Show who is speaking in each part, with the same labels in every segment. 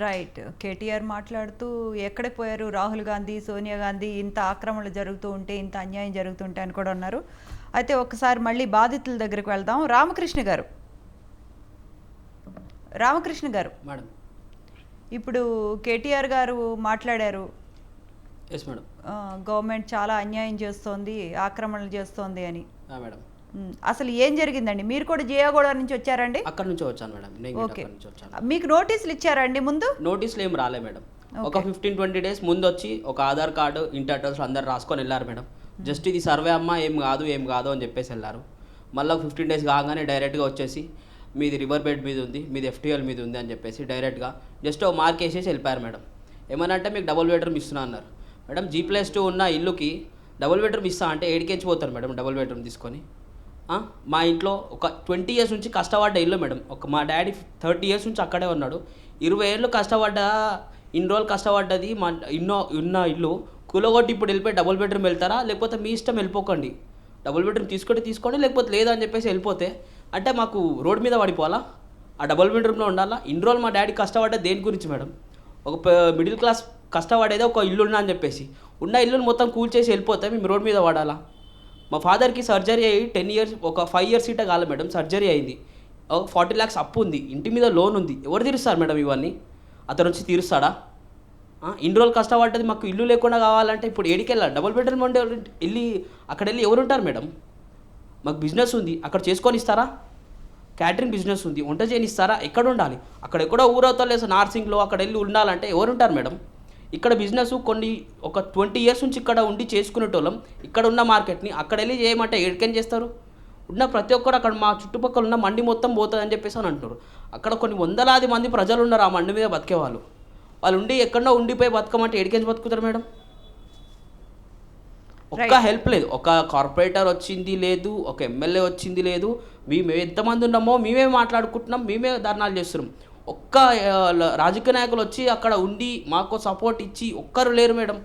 Speaker 1: Right KTR మాట్లాడుతూ ఎక్కడికి పోయారు? రాహుల్ గాంధీ సోనియా గాంధీ ఇంత ఆక్రమణలు జరుగుతూ ఉంటే ఇంత అన్యాయం జరుగుతుంటే అని కూడా అన్నారు. అయితే ఒకసారి మళ్ళీ బాధితుల దగ్గరికి వెళ్దాం. రామకృష్ణ గారు. రామకృష్ణ గారు.
Speaker 2: మేడం.
Speaker 1: ఇప్పుడు కేటీఆర్ గారు మాట్లాడారు.
Speaker 2: Yes madam.
Speaker 1: ఆ, గవర్నమెంట్ చాలా అన్యాయం చేస్తోంది ఆక్రమణలు చేస్తోంది అని.
Speaker 2: మేడం.
Speaker 1: అసలు ఏం జరిగిందండి? మీరు కూడా జియాగూడ నుంచి వచ్చారండి?
Speaker 2: అక్కడ నుంచి వచ్చాను మేడం. నేను
Speaker 1: ఓకే.
Speaker 2: అక్కడ నుంచి వచ్చాను.
Speaker 1: మీకు నోటీసులు ఇచ్చారండి ముందు?
Speaker 2: నోటీసులు ఏం రాలే మేడం. ఒక ఫిఫ్టీన్ ట్వంటీ డేస్ ముందు వచ్చి ఒక ఆధార్ కార్డు ఇంటి అడ్రస్ అందరు రాసుకొని వెళ్ళారు మేడం. జస్ట్ ఇది సర్వే అమ్మ ఏం కాదు ఏం కాదు అని చెప్పేసి వెళ్ళారు. మళ్ళీ ఫిఫ్టీన్ డేస్ కాగానే డైరెక్ట్గా వచ్చేసి మీది రివర్ బెడ్ మీద ఉంది మీది ఎఫ్టీఎల్ మీద ఉంది అని చెప్పేసి డైరెక్ట్గా జస్ట్ ఒక మార్క్ వేసేసి వెళ్ళిపోయారు మేడం. ఏమనంటే మీకు డబుల్ బెడ్రూమ్ ఇస్తున్నా అన్నారు. మేడం జీ ప్లస్ టూ ఉన్న ఇల్లుకి డబుల్ బెడ్రూమ్ ఇస్తా అంటే ఏడికెంచి పోతారు మేడం డబుల్ బెడ్రూమ్ తీసుకొని. మా ఇంట్లో ఒక ట్వంటీ ఇయర్స్ నుంచి కష్టపడ్డ ఇల్లు మేడం. ఒక మా డాడీ థర్టీ ఇయర్స్ నుంచి అక్కడే ఉన్నాడు. ఇరవై ఏళ్ళు కష్టపడ్డ ఇన్ని రోజులు కష్టపడ్డది మా ఇన్నో ఉన్న ఇల్లు. కూలగొట్టి ఇప్పుడు వెళ్ళిపోయి డబుల్ బెడ్రూమ్ వెళ్తారా? లేకపోతే మీ ఇష్టం వెళ్ళిపోకండి. డబుల్ బెడ్రూమ్ తీసుకుంటే తీసుకోండి లేకపోతే లేదా అని చెప్పేసి వెళ్ళిపోతే. అంటే మాకు రోడ్ మీద పడిపోవాలా? ఆ డబుల్ బెడ్రూమ్లో ఉండాలా? ఇన్ని రోజులు మా డాడీ కష్టపడ్డ దేని గురించి మేడం? ఒక మిడిల్ క్లాస్ కష్టపడేదే ఒక ఇల్లు ఉన్నా అని చెప్పేసి. ఉన్న ఇల్లుని మొత్తం కూల్చేసి వెళ్ళిపోతే మేము రోడ్ మీద పడాలా? మా ఫాదర్కి సర్జరీ అయ్యి టెన్ ఇయర్స్ ఒక ఫైవ్ ఇయర్స్ ఇట కాలే మేడం సర్జరీ అయింది. ఒక ఫార్టీ ల్యాక్స్ అప్పు ఉంది ఇంటి మీద లోన్ ఉంది. ఎవరు తీరుస్తారు మేడం ఇవన్నీ? అతను వచ్చి తీరుస్తాడా? ఇన్ని రోజులు కష్టపడ్డది మాకు ఇల్లు లేకుండా కావాలంటే ఇప్పుడు ఏడికెళ్ళాలి. డబుల్ బెడ్రూమ్ ఉండే వెళ్ళి అక్కడ వెళ్ళి ఎవరు ఉంటారు మేడం? మాకు బిజినెస్ ఉంది అక్కడ చేసుకొని ఇస్తారా? క్యాటరింగ్ బిజినెస్ ఉంది వంట చేయని ఇస్తారా ఎక్కడ ఉండాలి? అక్కడ ఎక్కడో ఊరవుతా లేదు నార్సింగ్లో అక్కడ వెళ్ళి ఉండాలంటే ఎవరు ఉంటారు మేడం? ఇక్కడ బిజినెస్ కొన్ని ఒక ట్వంటీ ఇయర్స్ నుంచి ఇక్కడ ఉండి చేసుకునేటోళ్ళం. ఇక్కడ ఉన్న మార్కెట్ని అక్కడ వెళ్ళి చేయమంటే ఎక్కడికేం చేస్తారు? ఉన్న ప్రతి ఒక్కరు అక్కడ మా చుట్టుపక్కల ఉన్న మండి మొత్తం పోతుంది అని చెప్పేసి అని అంటున్నారు. అక్కడ కొన్ని వందలాది మంది ప్రజలు ఉన్నారు ఆ మండి మీద బతికేవాళ్ళు వాళ్ళు. ఉండి ఎక్కడో ఉండిపోయి బతకమంటే ఎడికేంచి బతుకుతారు మేడం? ఒక్క హెల్ప్ లేదు. ఒక కార్పొరేటర్ వచ్చింది లేదు ఒక ఎమ్మెల్యే వచ్చింది లేదు. మేము ఎంతమంది ఉన్నామో మేమే మాట్లాడుకుంటున్నాం మేమే ధర్నాలు చేస్తున్నాం. ఒక్క రాజకీయ నాయకులు వచ్చి అక్కడ ఉండి మాకు సపోర్ట్ ఇచ్చి ఒక్కరు లేరు మేడం.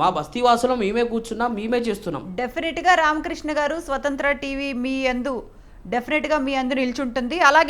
Speaker 2: మా బస్తీ వాసులు మేమే కూర్చున్నాం మేమే చేస్తున్నాం.
Speaker 1: డెఫినెట్గా రామకృష్ణ గారు స్వతంత్ర టీవీ మీ అందు డెఫినెట్గా మీ అందు నిల్చుంటుంది. అలాగే